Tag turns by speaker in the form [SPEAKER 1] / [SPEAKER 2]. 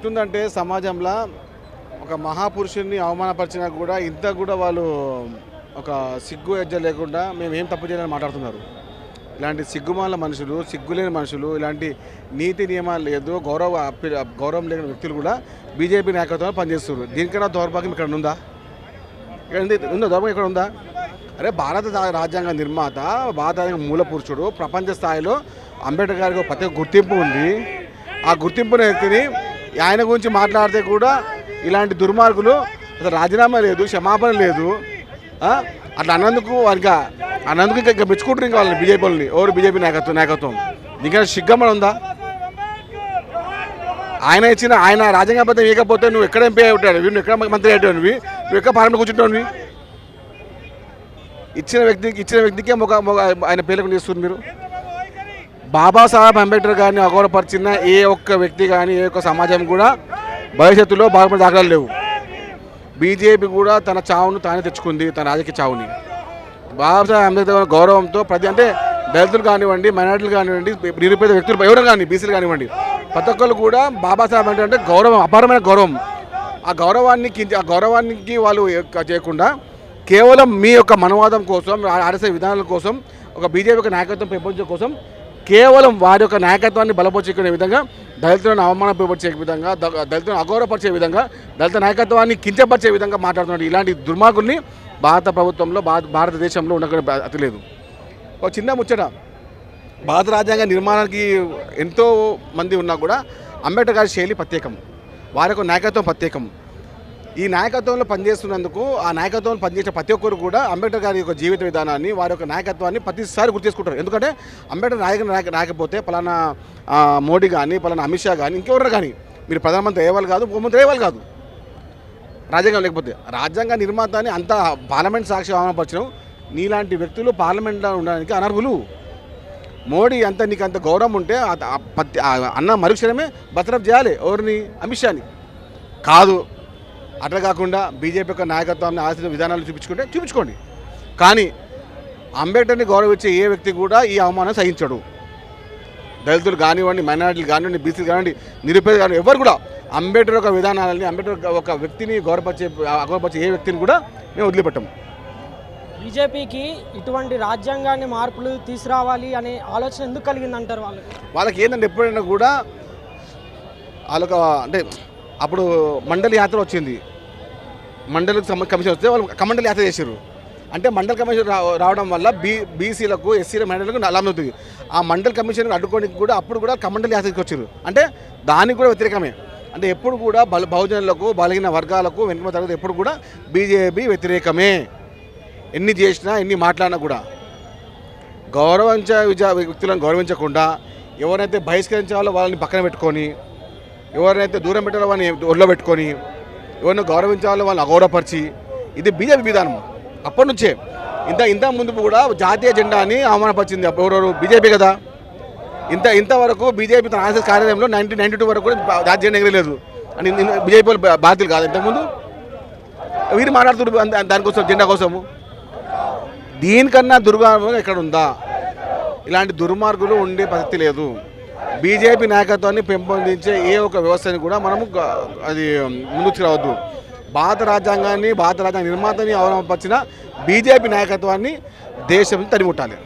[SPEAKER 1] ఎట్లుందంటే సమాజంలో ఒక మహాపురుషుడిని అవమానపరిచినా కూడా ఇంత కూడా వాళ్ళు ఒక సిగ్గు ఎజ్జ లేకుండా మేము ఏం తప్పు చేయాలని మాట్లాడుతున్నారు. ఇలాంటి సిగ్గుమాల మనుషులు సిగ్గులేని మనుషులు ఇలాంటి నీతి నియమాలు లేదు గౌరవ గౌరవం లేని వ్యక్తులు కూడా బీజేపీ నాయకత్వంలో పనిచేస్తున్నారు. దీనికన్నా దౌర్భాగ్యం ఇక్కడ ఉందా? ఇక్కడ ఉందా దౌర్భాగ్యం ఇక్కడ ఉందా? అరే భారత రాజ్యాంగ నిర్మాత భారత మూల పురుషుడు ప్రపంచ స్థాయిలో అంబేద్కర్ గారికి ఒక ప్రత్యేక గుర్తింపు ఉంది. ఆ గుర్తింపుని వ్యక్తిని ఆయన గురించి మాట్లాడితే కూడా ఇలాంటి దుర్మార్గులు అసలు రాజీనామా లేదు క్షమాపణ లేదు. అట్లా అన్నందుకు వారికి అన్నందుకు ఇంకా మెచ్చుకుంటారు ఇంకా వాళ్ళని బీజేపీ వాళ్ళని. ఎవరు బీజేపీ నాయకత్వం నాయకత్వం? ఇంకా సిగ్గమ్మన ఉందా? ఆయన ఇచ్చిన ఆయన రాజ్యాంగబద్ధం ఇవ్వకపోతే నువ్వు ఎక్కడ ఎంపీ అయి ఉంటాడు నువ్వు ఎక్కడ మంత్రి అయ్యేటోనివి నువ్వు ఎక్కడ పార్లమెంట్ కూర్చుంటావు? ఇచ్చిన వ్యక్తికి ఇచ్చిన వ్యక్తికే మొగ మొగ ఆయన పేర్లకు చేస్తున్నారు మీరు. బాబాసాహెబ్ అంబేద్కర్ గారిని అగౌరవపరిచిన ఏ ఒక్క వ్యక్తి కానీ ఏ ఒక్క సమాజం కూడా భవిష్యత్తులో బాగుపడే దాఖలాలు లేవు. బీజేపీ కూడా తన చావును తానే తెచ్చుకుంది తన రాజకీయ చావుని. బాబాసాహెబ్ అంబేద్కర్ గారి గౌరవంతో ప్రతి అంటే దళితులు కానివ్వండి మైనార్టీలు కానివ్వండి నిరుపేద వ్యక్తులు ఎవరు కానీ బీసీలు కానివ్వండి ప్రతి ఒక్కరు కూడా బాబాసాహెబ్ అంటే అంటే గౌరవం అపారమైన గౌరవం. ఆ గౌరవాన్ని ఆ గౌరవానికి వాళ్ళు చేయకుండా కేవలం మీ యొక్క మనవాదం కోసం ఆర్ఎస్ఐ విధానాల కోసం ఒక బీజేపీ యొక్క నాయకత్వం పెంపొంచడం కోసం కేవలం వారి యొక్క నాయకత్వాన్ని బలపరుచుకునే విధంగా దళితులను అవమానపరిచే విధంగా దళితులను అగౌరవపరిచే విధంగా దళిత నాయకత్వాన్ని కించపరిచే విధంగా మాట్లాడుతున్నాడు ఇలాంటి దుర్మార్గుల్ని భారత ప్రభుత్వంలో భారత భారతదేశంలో ఉండక అతి లేదు. ఒక చిన్న ముచ్చట. భారత రాజ్యాంగ నిర్మాణానికి ఎంతో మంది ఉన్నా కూడా అంబేద్కర్ గారి శైలి ప్రత్యేకం. వారి యొక్క నాయకత్వం ప్రత్యేకం. ఈ నాయకత్వంలో పనిచేస్తున్నందుకు ఆ నాయకత్వంలో పనిచేసే ప్రతి ఒక్కరు కూడా అంబేద్కర్ గారి యొక్క జీవిత విధానాన్ని వారి యొక్క నాయకత్వాన్ని ప్రతిసారి గుర్తు చేసుకుంటారు. ఎందుకంటే అంబేద్కర్ నాయక నాయక నాయకపోతే పలానా మోడీ కానీ పలానా అమిత్ షా కానీ ఇంకెవరు కానీ మీరు ప్రధానమంత్రి అయ్యేవాళ్ళు కాదు ఉపమంత్రి అయ్యేవాళ్ళు కాదు. రాజ్యాంగం లేకపోతే. రాజ్యాంగ నిర్మాతాన్ని అంత పార్లమెంట్ సాక్షి అవమానపరచడం నీలాంటి వ్యక్తులు పార్లమెంట్లో ఉండడానికి అనర్హులు. మోడీ అంత నీకు అంత గౌరవం ఉంటే అన్న మరుక్షణమే బతరఫ్ చేయాలి ఎవరిని? అమిత్ షాని. కాదు. అట్లా కాకుండా బీజేపీ యొక్క నాయకత్వాన్ని ఆశిత విధానాలు చూపించుకుంటే చూపించుకోండి. కానీ అంబేద్కర్ని గౌరవించే ఏ వ్యక్తి కూడా ఈ అవమానం సహించడు. దళితులు కానివ్వండి మైనారిటీలు కానివ్వండి బీసీలు కానివ్వండి నిరుపేద కానివ్వండి ఎవరు కూడా అంబేద్కర్ యొక్క విధానాలని అంబేద్కర్ ఒక వ్యక్తిని గౌరవపరిచే అగౌరవపరిచే ఏ వ్యక్తిని కూడా మేము వదిలిపెట్టాము.
[SPEAKER 2] బీజేపీకి ఇటువంటి రాజ్యాంగాన్ని మార్పులు తీసుకురావాలి అనే ఆలోచన ఎందుకు కలిగిందంటారు వాళ్ళకి
[SPEAKER 1] వాళ్ళకి ఏంటంటే ఎప్పుడైనా కూడా వాళ్ళొక అంటే అప్పుడు మండలి యాత్ర వచ్చింది. మండలికి కమిషన్ వస్తే వాళ్ళు కమండలి యాత్ర చేశారు అంటే మండల కమిషన్ రావడం వల్ల బీ బీసీలకు ఎస్సీల మైనార్టీలకు లాభం అవుతుంది. ఆ మండల కమిషన్ అడ్డుకోవడానికి కూడా అప్పుడు కూడా కమండలి యాత్రకు వచ్చారు అంటే దానికి కూడా వ్యతిరేకమే. అంటే ఎప్పుడు కూడా బల బహుజనులకు బలహీన వర్గాలకు వెనుక తరగతి ఎప్పుడు కూడా బీజేపీ వ్యతిరేకమే. ఎన్ని చేసినా ఎన్ని మాట్లాడినా కూడా. గౌరవించ విజ వ్యక్తులను గౌరవించకుండా ఎవరైతే బహిష్కరించాలో వాళ్ళని పక్కన పెట్టుకొని ఎవరినైతే దూరం పెట్టాలో వాళ్ళని ఒళ్ళో పెట్టుకొని ఎవరిని గౌరవించాలో వాళ్ళని అగౌరవపరిచి ఇది బీజేపీ విధానం. అప్పటి నుంచే. ఇంత ఇంత ముందు కూడా జాతీయ జెండాని అవమానపరిచింది ఎవరెవరు? బీజేపీ కదా. ఇంత ఇంతవరకు బీజేపీ తన ఆర్ఎస్ఎస్ కార్యాలయంలో నైన్టీన్ నైన్టీ టూ వరకు కూడా జాతీయ జెండా ఎగరలేదు. అని బీజేపీ వాళ్ళు బాధ్యులు కాదు. ఇంతకుముందు వీరు మాట్లాడుతున్నారు దానికోసం జెండా కోసము. దీనికన్నా దుర్మార్గం ఎక్కడ ఉందా? ఇలాంటి దుర్మార్గులు ఉండే పరిస్థితి లేదు. బీజేపీ నాయకత్వాన్ని పెంపొందించే ఏ ఒక వ్యవస్థని కూడా మనము అది ముందుకు రావద్దు భారత రాజ్యాంగాన్ని భారత రాజ్యాంగ నిర్మాతని అవలంబించిన బీజేపీ నాయకత్వాన్ని దేశం తరిముట్టాలి.